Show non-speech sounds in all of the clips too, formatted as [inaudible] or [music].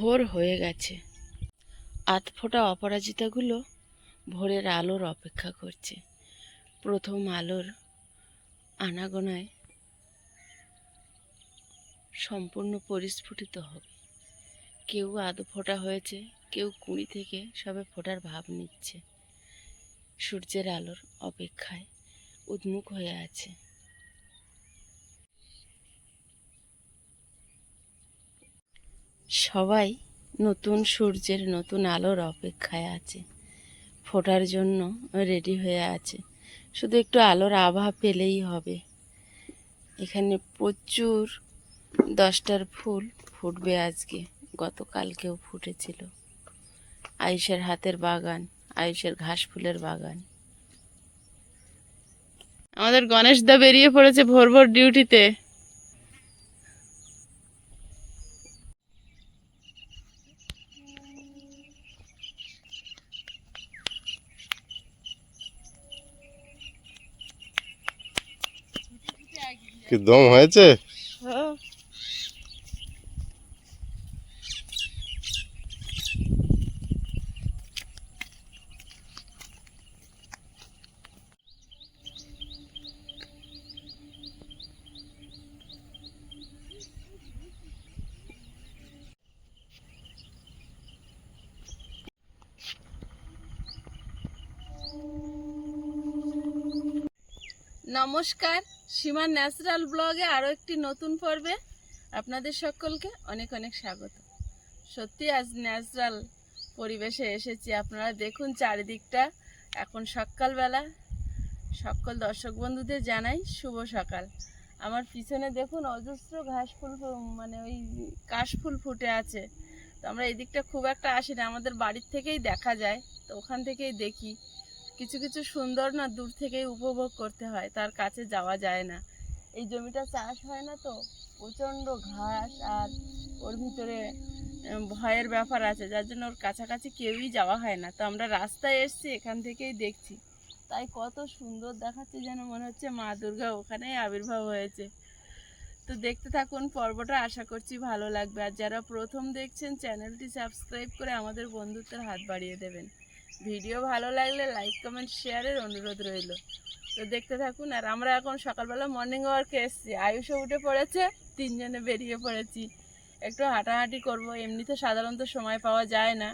ভোর হয়ে গেছে। আধ ফোটা অপরাজিতাগুলো ভোরের আলোর অপেক্ষা করছে। প্রথম আলোর আনাগোনায় সম্পূর্ণ পরিস্ফুটিত হবে। কেউ আধ ফোটা হয়েছে, কেউ কুড়ি থেকে সবে ফোটার ভাব নিচ্ছে। সূর্যের আলোর অপেক্ষায় উদ্মুখ হয়ে আছে। সবাই নতুন সূর্যের নতুন আলোর অপেক্ষায় আছে। ফোটার জন্য রেডি হয়ে আছে। শুধু একটু আলোর আভা পেলেই হবে। এখানে প্রচুর দশটার ফুল ফুটবে আজকে। গতকালকেও ফুটেছিল। আয়ুষের হাতের বাগান, আয়ুষের ঘাস ফুলের বাগান। আমাদের গণেশ দা বেরিয়ে পড়েছে ভোর ভোর ডিউটিতে। কি দম হয়েছে? নমস্কার। সীমা ন্যাচারাল ব্লগে আরও একটি নতুন পর্বে আপনাদের সকলকে অনেক অনেক স্বাগত। সত্যি আজ ন্যাচারাল পরিবেশে এসেছি। আপনারা দেখুন চারিদিকটা এখন সকালবেলা। সকল দর্শক বন্ধুদের জানাই শুভ সকাল। আমার পিছনে দেখুন অজস্র ঘাস ফুল মানে ওই কাশফুল ফুটে আছে। তো আমরা এদিকটা খুব একটা আসি না আমাদের বাড়ির থেকেই দেখা যায়। তো ওখান থেকেই দেখি। কিছু কিছু সুন্দর না দূর থেকেই উপভোগ করতে হয়, তার কাছে যাওয়া যায় না। এই জমিটা চাষ হয় না তো, প্রচণ্ড ঘাস আর ওর ভিতরে ভয়ের ব্যাপার আছে, যার জন্য ওর কাছাকাছি কেউই যাওয়া হয় না। তো আমরা রাস্তায় এসছি, এখান থেকেই দেখছি। তাই কত সুন্দর দেখাচ্ছে যেন মনে হচ্ছে মা দুর্গা ওখানেই আবির্ভাব হয়েছে। তো দেখতে থাকুন, পর্বটা আশা করছি ভালো লাগবে। আর যারা প্রথম দেখছেন, চ্যানেলটি সাবস্ক্রাইব করে আমাদের বন্ধুত্বের হাত বাড়িয়ে দেবেন। ভিডিও ভালো লাগলে লাইক কমেন্ট শেয়ারের অনুরোধ রইল। তো দেখতে থাকুন আর আমরা এখন সকালবেলা মর্নিং ওয়ার্কে এসেছি। আয়ুষও উঠে পড়েছে তিনজনে বেরিয়ে পড়েছি। একটু হাঁটাহাঁটি করব এমনিতে সাধারণত সময় পাওয়া যায় না।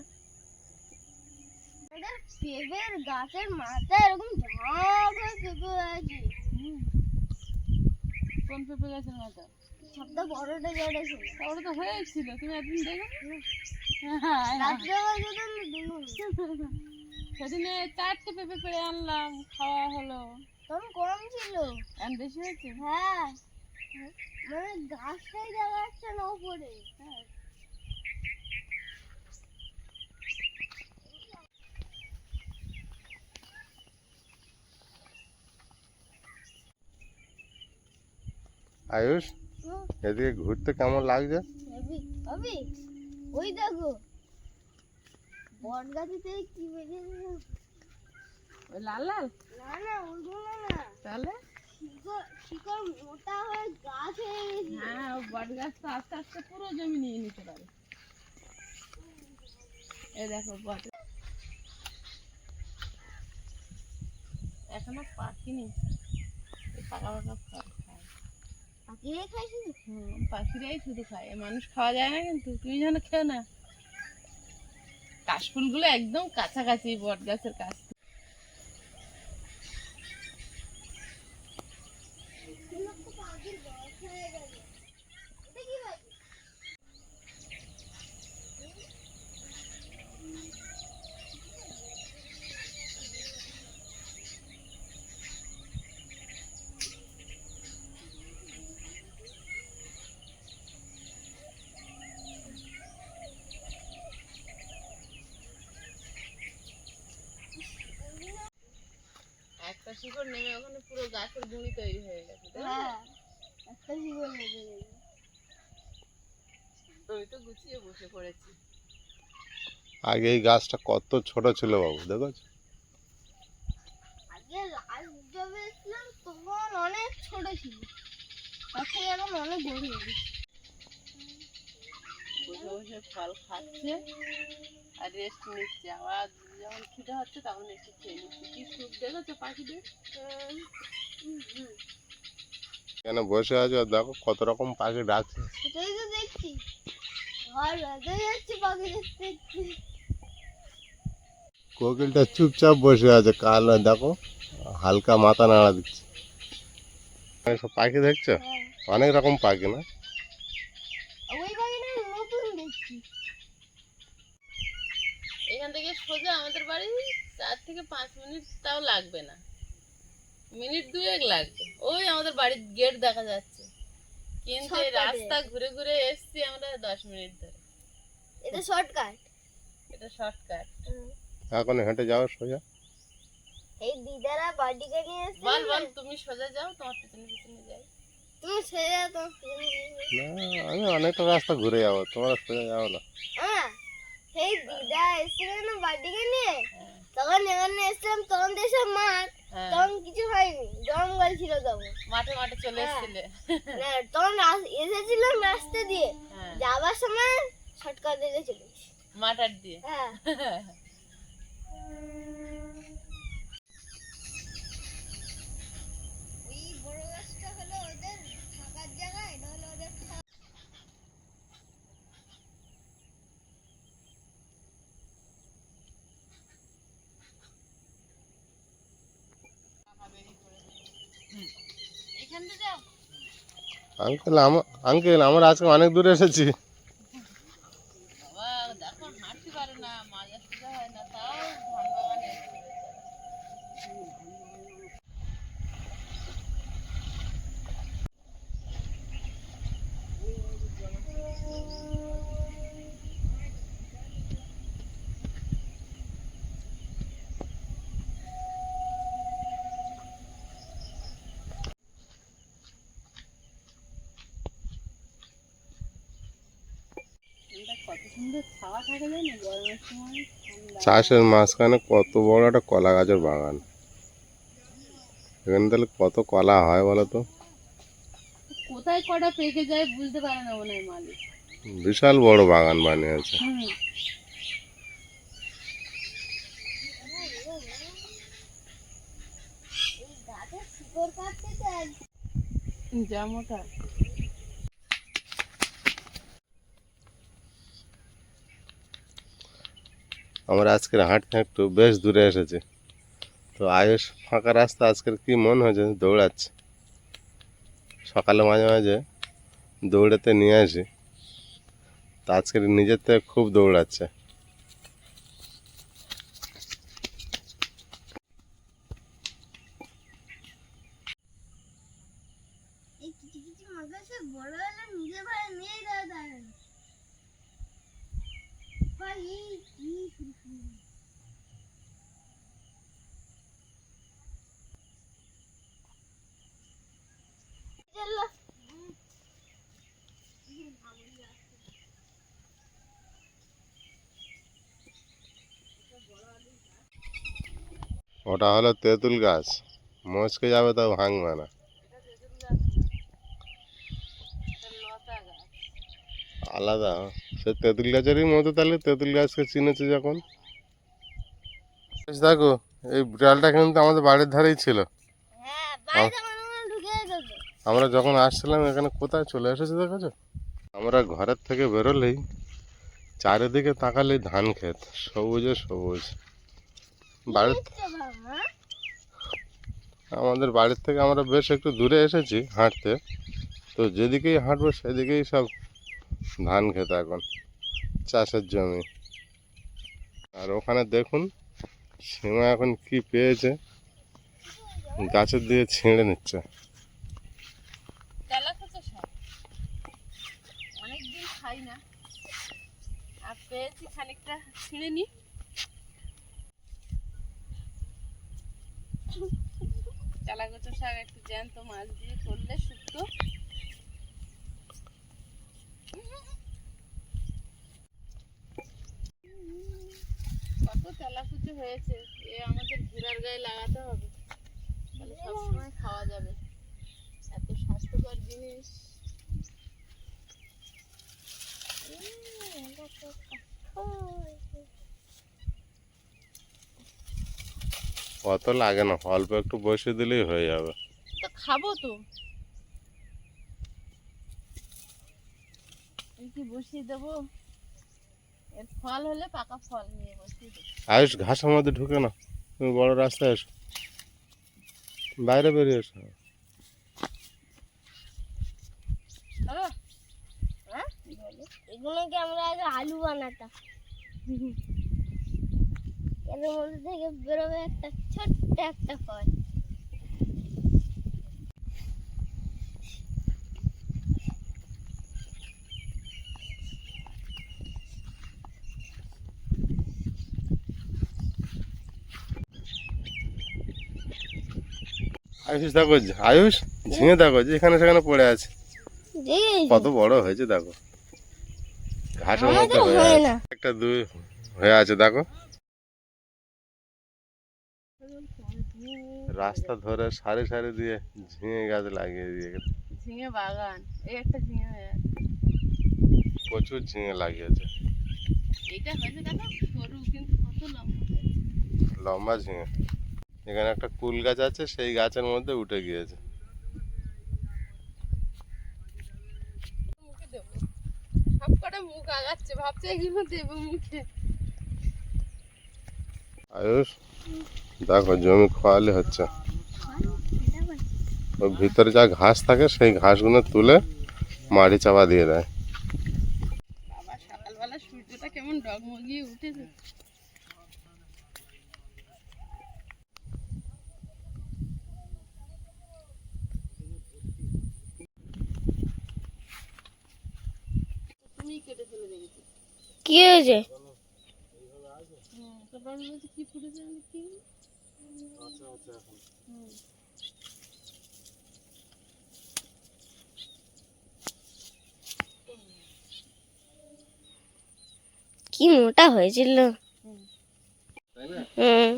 পেঁপের গাছের মাথায় এরকম পেঁপে হয়েছে কোন পেঁপে গাছের মতো সবটা বড়টা জড়েছে ওটা তো হয়েছিল তুমি একদিন দেখো। দেখুন সেদিনে চারটে পেঁপে পেড়ে আনলাম খাওয়া হলো। তখন কম ছিল। এখন বেশি হয়েছে? হ্যাঁ। মানে গাছটাই দেখা যাচ্ছে না উপরে। হ্যাঁ। আয়ুষ এদিকে ঘুরতে কেমন লাগছে? ওই দেখো বট গাছেতে কি বেরিয়েছে ওই লাল লাল? না না ওইগুলো না তাহলে? শিকড় মোটা হয়ে গাছ হয়ে গেছে। হ্যাঁ বট গাছ তো আস্তে আস্তে পুরো জমি নিয়ে নিতে পারে। এই দেখো বট। এখনও এই পাকা পাকা ফল খায়। পাখিরে খাইছি হুম পাখিরাই শুধু খায়। এ মানুষ খাওয়া যায় না কিন্তু তুমি যেন খেও না। কাশফুলগুলো একদম কাছাকাছি বট গাছের কাছ। শিকড় নেমে ওখানে পুরো গাছের গুঁড়ি তৈরি হয়ে গেছে তাই না? হ্যাঁ একটা গেছে। আমি তো গুছিয়ে বসে পড়েছি। আগে এই গাছটা কত ছোট ছিল বাবু দেখো আগে আজ যবে এসেছিলাম তখন অনেক ছোট ছিল। থেকে এখন অনেক বড় হয়ে গেছে। বসে বসে ফল খাচ্ছে আর রেস্ট নিচ্ছে। আবার যখন খিদে হচ্ছে তখন একটু খেয়ে নিচ্ছে। কি সুখ দেখেছ পাখিদের? কেন বসে আছো? দেখো কত রকম পাখি ডাকছে। সেটাই তো দেখছি। ঘর বেঁধে যাচ্ছে পাখি দেখতে। দেখতে কোকিলটা চুপচাপ বসে আছে কাল দেখো হালকা মাথা নাড়া দিচ্ছে। সব পাখি দেখছ? হ্যাঁ। অনেক রকম পাখি না ওই পাখিটা নতুন দেখছি এখান থেকে সোজা আমাদের বাড়ি চার থেকে পাঁচ মিনিট তাও লাগবে না। মিনিট দুয়েক লাগবে। ওই আমাদের বাড়ির গেট দেখা যাচ্ছে। কিন্তু এই রাস্তা ঘুরে ঘুরে এসছি আমরা দশ মিনিট ধরে। এটা শর্টকাট এটা শর্টকাট এখন হেঁটে যাও সোজা। এই দিদারা বাড়িকে নিয়ে এসছে। বল বল তুমি সোজা যাও তোমার পিছনে পিছনে যাই। তুমি যাও। না আমি অনেকটা রাস্তা ঘুরে যাব তোমরা সোজা যাও না। হ্যাঁ। সেই দিদা এসেছিল না বাড়ি নিয়ে তখন এখানে এসেছিলাম তখন দেশের মাঠ তখন কিছু হয়নি। জঙ্গল ছিল তখন মাঠে মাঠে চলে হ্যাঁ। এসেছিলে। তখন এসেছিলাম রাস্তা দিয়ে। হ্যাঁ। যাবার সময় শর্টকাট দিয়ে চলে। মাঠার দিয়ে। হ্যাঁ [laughs] ওই বড় গাছটা হলো ওদের থাকার জায়গা এটা হলো ওদের এখান থেকে যাও আঙ্কেল আমার আঙ্কেল আমরা আজকে অনেক দূরে এসেছি বাবা দেখো হাঁটতে পারে না মাজা সোজা হয় না তাও ধান বাগানে এসে এটা কত সুন্দর ছাওয়া থাকে জানো গরমের সময় ঠান্ডা। চাষের মাঝখানে কত বড় একটা কলা গাছের বাগান। এখানে তাহলে কত কলা হয় বলো তো? কোথায় কটা পেকে যায় বুঝতে পারে না মনে মালিক। বিশাল বড় বাগান বানিয়েছে। জামটা। আমরা আজকের হাঁটতে একটু বেশ দূরে এসেছে। তো আয়ুষ, ফাঁকা রাস্তা আজকের কি মন হয়েছে দৌড়াচ্ছে? সকালে মাঝে মাঝে দৌড়াতে নিয়ে আসি। তো আজকের নিজের থেকে খুব দৌড়াচ্ছে এই কিছু কিছু মাদ্রাসা বড় হলে নিজের ভাই নিয়ে যাওয়া যায় না ভাই এই কি শুরু শুরু। চলো। ওটা হলো তেঁতুল গাছ। মচকে যাবে তাও ভাঙবে না। আলাদা। সে তেঁতুল গাছেরই মতো তাহলে তেঁতুল গাছকে চিনেছে যখন। বেশ দেখো এই বিড়ালটা কিন্তু আমাদের বাড়ির ধারেই ছিল। হ্যাঁ আমরা যখন আসছিলাম এখানে কোথায় চলে এসেছে দেখেছ? আমরা ঘরের থেকে বেরোলেই চারিদিকে তাকালেই ধান ক্ষেত সবুজে সবুজ। বাড়ির আমাদের বাড়ির থেকে আমরা বেশ একটু দূরে এসেছি হাঁটতে। তো যেদিকেই হাঁটবো সেদিকেই সব ধান ক্ষেত এখন, চাষের জমি। আর ওখানে দেখুন সীমা এখন কি পেয়েছে, গাছের দিকে ছিঁড়ে নিচ্ছে। খাই না। আর পেয়েছি খানিকটা, ছিঁড়ে চালাগোচো শাক একটু জ্যান্ত মাছ দিয়ে করলে শুক্তো। কত তেলাকুচো হয়েছে, এ আমাদের ঘোড়ার গায়ে লাগাতে হবে। তাহলে সবসময় খাওয়া যাবে। এত স্বাস্থ্যকর জিনিস। অত লাগে না অল্প একটু বসে দিলেই হয়ে যাবে। তো খাব তো। কি বসিয়ে দেবো? এর ফল হলে পাকা ফল নিয়ে বসিয়ে দেবো। আয়ুষ ঘাসের মধ্যে ঢুকে না তুমি বড় রাস্তায় এসো। বাইরে বেরিয়ে এসো। বলো এগুলোকে আমরা আগে আলু বানাতাম? এর মধ্যে থেকে বেরোবে একটা ছোট্ট একটা ফল আয়ুষ দেখো আয়ুষ ঝিঙে দেখো যে এখানে সেখানে পড়ে আছে। কত বড় হয়েছে দেখো। ঘাসের মধ্যে হয়ে আছে। না। একটা দুই হয়ে আছে দেখো। রাস্তা ধরে সারি সারি দিয়ে ঝিঙে গাছ লাগিয়ে দিয়ে। ঝিঙে বাগান এই একটা ঝিঙে। প্রচুর ঝিঙে লাগিয়েছে। এইটা হয়েছে দেখো সরু কিন্তু কত লম্বা লম্বা ঝিঙে। এখানে একটা কুল গাছ আছে সেই গাছের মধ্যে উঠে গিয়েছে। মুখ আগাচ্ছে ভাবছে এগুলো দেবো মুখে। আয়ুষ দেখো জমি খোয়ালি হচ্ছে। ওর ভিতরে যা ঘাস থাকে সেই ঘাসগুলো তুলে মাটি চাপা দিয়ে দেয়। বাবা সকালবেলা সূর্যটা কেমন ডগমগিয়ে উঠেছে তুমি কেটে ফেলে রেখেছি কি হয়েছে আমি বলছি কি ফুটেছে আমি কি হুম। কি মোটা হয়েছিল। হুম। হুম।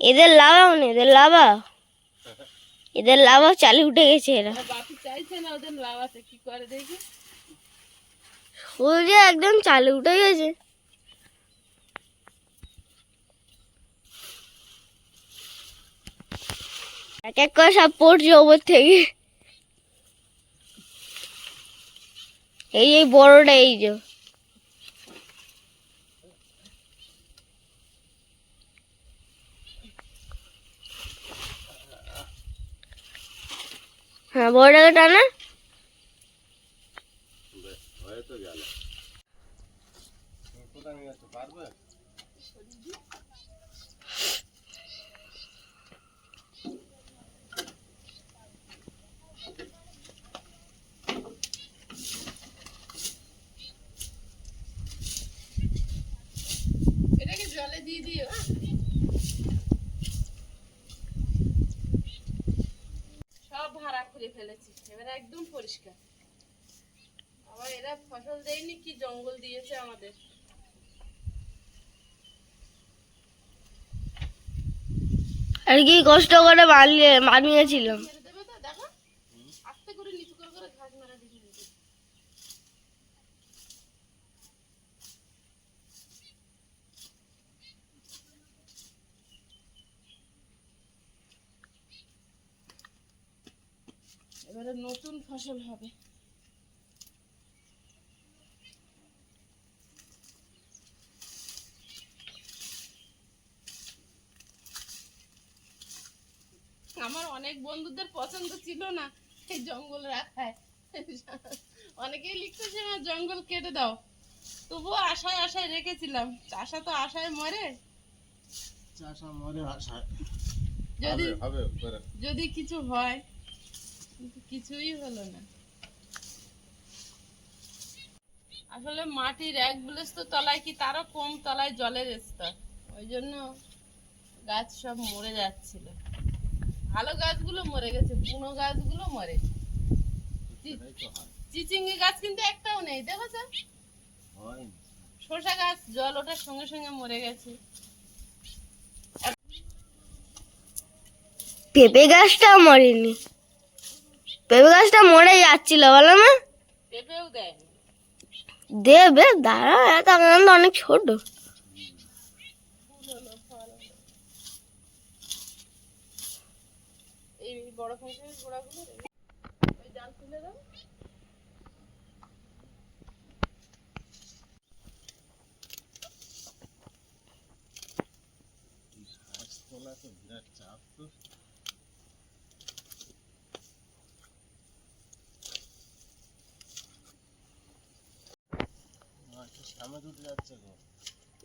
এদের লাভাও না এদের লাভা এদের লাভা চালে উঠে গেছে এরা। বাপি চাইছে না ওদের লাভাতে কি করে দেখি? ওই যে একদম চালে উঠে গেছে। এক এক করে সব পড়ছে ওপর থেকে। এই এই বড়টা এই যে। হ্যাঁ বড়টাকে টানা তো গেল পারবে এটাকে জলে দিয়ে দিও হ্যাঁ? সব ভাড়া করে ফেলেছি এবার একদম পরিষ্কার। আবার এরা ফসল দেয়নি কি জঙ্গল দিয়েছে আমাদের। আর কি কষ্ট করে বানিয়ে বানিয়েছিলাম। দেখো। আস্তে করে নিচু করে করে ঘাস মারা নতুন ফসল হবে। আমার অনেক বন্ধুদের পছন্দ ছিল না এই জঙ্গল রাখায়। অনেকেই লিখতেছে আমার জঙ্গল কেটে দাও। তবুও আশায় আশায় রেখেছিলাম। আশা তো আশায় মরে। চাষা মরে আশায়। যদি হবে যদি কিছু হয় কিন্তু কিছুই হলো না। আসলে মাটির এক বুলেস তো তলায় কি তারও কম তলায় জলের স্তর? ওই জন্য গাছ সব মরে যাচ্ছিল। ভালো গাছগুলো মরে গেছে বুনো গাছগুলো মরে চিচিঙ্গি গাছ কিন্তু একটাও নেই দেখেছ? শসা গাছ জল ওঠার সঙ্গে সঙ্গে মরে গেছে। পেঁপে গাছটা মরেনি। পেঁপে গাছটা মরে যাচ্ছিল বলো না? দেবে দাঁড়া এত আনন্দ অনেক ছোট। এই বড় ফাঁসের গোড়াগুলো ওই জাল তুলে দাও।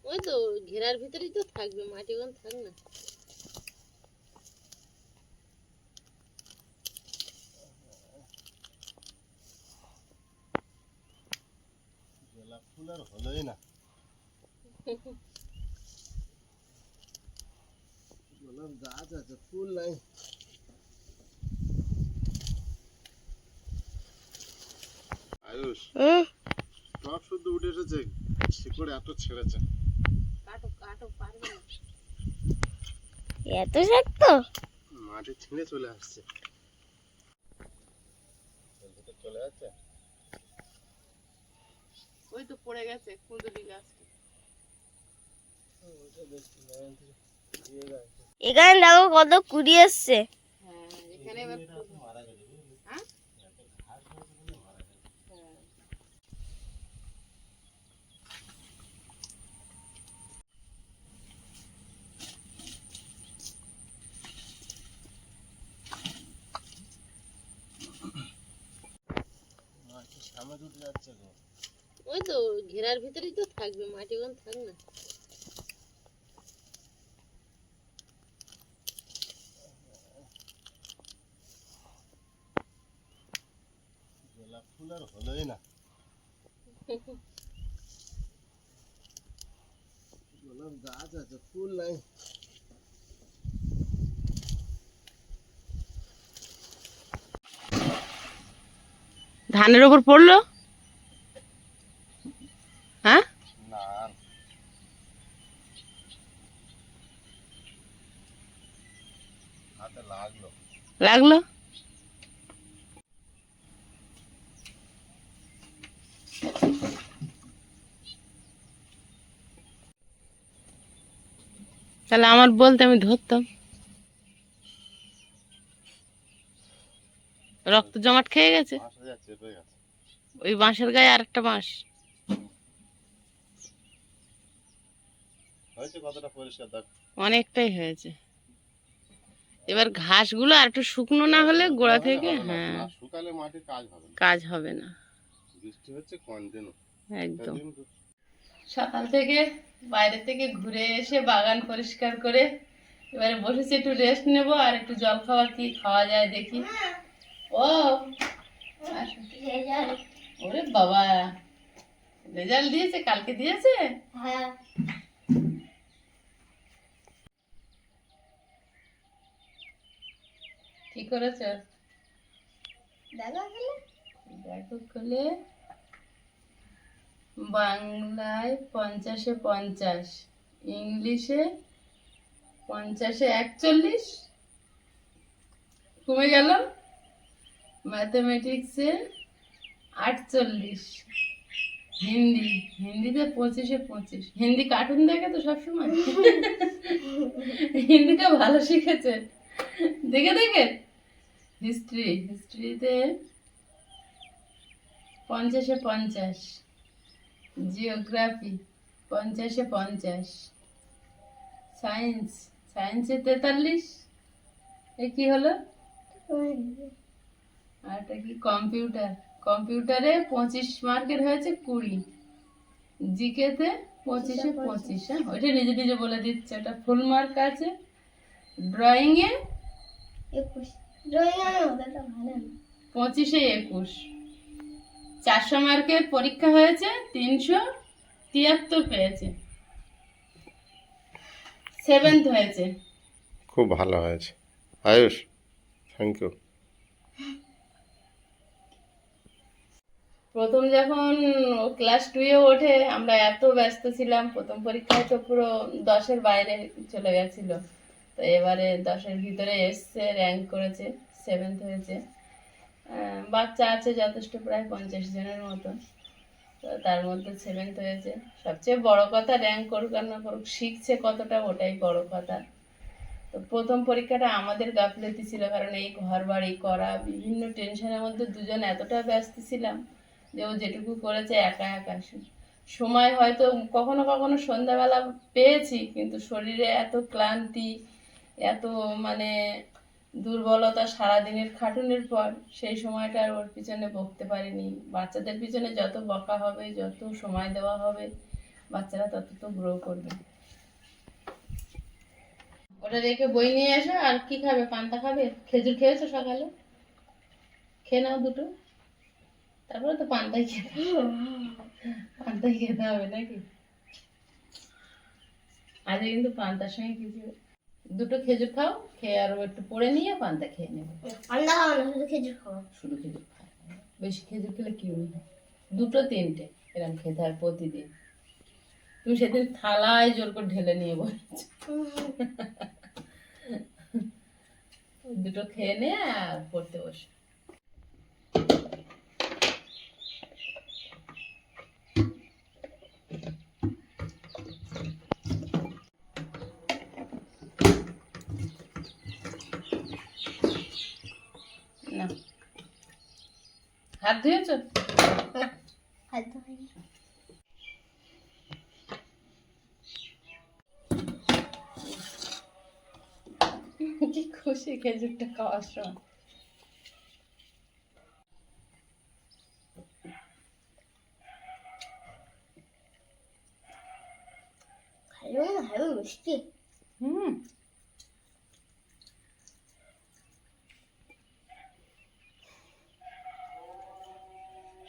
ওই তো ঘেরার ভিতরেই তো থাকবে মাটি কোন থাক না। গোলাপ ফুল আর হলোই না। গোলাপ গাছ আছে ফুল নাই। আয়ুষ। হুম টপ শুদ্ধ উঠে এসেছে শিকড় এত ছেড়েছে। এত শক্ত? মাটি ছিঁড়ে চলে আসছে। চলে যাচ্ছে ওই তো পড়ে গেছে কুঁদরি গাছ। এখানে দেখো কত কুড়ি এসছে। হ্যাঁ এখানে এবার হ্যাঁ? হ্যাঁ। সামনে উঠে যাচ্ছে গো ওই তো ঘেরার ভিতরেই তো থাকবে মাটি কোন থাক না। গোলাপ ফুল আর হলোই না। গোলাপ গাছ আছে ফুল নাই। ধানের ওপর পড়ল হ্যাঁ না হাতে লাগল লাগল? তাহলে আমার বলতে আমি ধরতাম। রক্ত জমাট খেয়ে গেছে? ওই বাঁশের গায়ে আর একটা বাঁশ অনেকটাই হয়েছে। এবার ঘাসগুলো আর একটু শুকনো না হলে গোড়া থেকে হ্যাঁ। শুকালে কাজ হবে না। কাজ হবে না। বৃষ্টি হচ্ছে কন্টিনিউ একদম। সকাল থেকে বাইরে থেকে ঘুরে এসে বাগান পরিষ্কার করে এবারে বসেছি একটু রেস্ট নেব আর একটু জল খাওয়া কি খাওয়া যায় দেখি। ও ওরে বাবা রেজাল্ট দিয়েছে কালকে দিয়েছে? হ্যাঁ। কি করেছে? দেখো খুলে। বাংলায় পঞ্চাশে পঞ্চাশ ইংলিশে পঞ্চাশে একচল্লিশ। কমে গেল? ম্যাথামেটিক্সে আটচল্লিশ। হিন্দি হিন্দিতে পঁচিশে পঁচিশ। হিন্দি কার্টুন দেখে তো সবসময়? [laughs] হিন্দিটা ভালো শিখেছে। দেখে দেখে? হিস্ট্রি হিস্ট্রিতে পঞ্চাশে পঞ্চাশ, জিওগ্রাফি পঞ্চাশে পঞ্চাশ, সায়েন্স, সায়েন্সে তেতাল্লিশ, এ কি হলো? আর এটা কি কম্পিউটার? কম্পিউটারে পঁচিশ মার্কের হয়েছে কুড়ি, জিকেতে পঁচিশে পঁচিশ হ্যাঁ? ওইটা নিজে নিজে বলে দিচ্ছে, ওটা ফুল মার্ক আছে। ড্রয়িংয়ে একুশ। পঁচিশে একুশ। চারশো মার্কের পরীক্ষা হয়েছে তিনশো তিয়াত্তর পেয়েছে। সেভেন্থ হয়েছে। খুব ভালো হয়েছে। আয়ুষ থ্যাংক ইউ প্রথম যখন ও ক্লাস টুয়ে ওঠে আমরা এত ব্যস্ত ছিলাম প্রথম পরীক্ষায় তো পুরো দশের বাইরে চলে গেছিল। তো এবারে দশের ভিতরে এসছে র্যাঙ্ক করেছে সেভেন্থ হয়েছে। বাচ্চা আছে যথেষ্ট, প্রায় পঞ্চাশ জনের মতো। তো তার মধ্যে সেভেন্থ হয়েছে। সবচেয়ে বড় কথা র্যাঙ্ক করুক আর না করুক, শিখছে কতটা ওটাই বড় কথা। তো প্রথম পরীক্ষাটা আমাদের গাফিলতি ছিল, কারণ এই ঘর বাড়ি করা, বিভিন্ন টেনশনের মধ্যে দুজন এতটা ব্যস্ত ছিলাম যে ও যেটুকু করেছে একা একা সময় হয়তো কখনো কখনো সন্ধ্যাবেলা পেয়েছি, কিন্তু শরীরে এত ক্লান্তি এত মানে দুর্বলতা সারাদিনের খাটুনের পর সেই সময়টা আর ওর পিছনে বকতে পারিনি। বাচ্চাদের পিছনে যত বকা হবে, যত সময় দেওয়া হবে, বাচ্চারা তত তো গ্রো করবে। ওটা রেখে বই নিয়ে এসো, আর কি খাবে? পান্তা খাবে? খেজুর খেয়েছো সকালে? খেয়ে নাও দুটো। তারপরে তো পান্তাই খেতে পান্তাই খেতে হবে নাকি? আজকে কিন্তু পান্তার সঙ্গে কিছু দুটো খেজুর খাও খেয়ে আরও একটু পরে নিয়ে পান্তা খেয়ে নেবে। ঠান্ডা খাওয়া না শুধু খেজুর খাওয়া। শুধু খেজুর খাও বেশি খেজুর খেলে কি হবে? দুটো তিনটে এরকম খেতে হয় প্রতিদিন। তুমি সেদিন থালায় জোর করে ঢেলে নিয়ে বলেছ দুটো খেয়ে নে আর পড়তে বসে। হাত ধুয়েছো খাদ্য হয়নি কি খুশি খেজুরটা খাওয়ার সময় খাইও না খাইও মিষ্টি হুম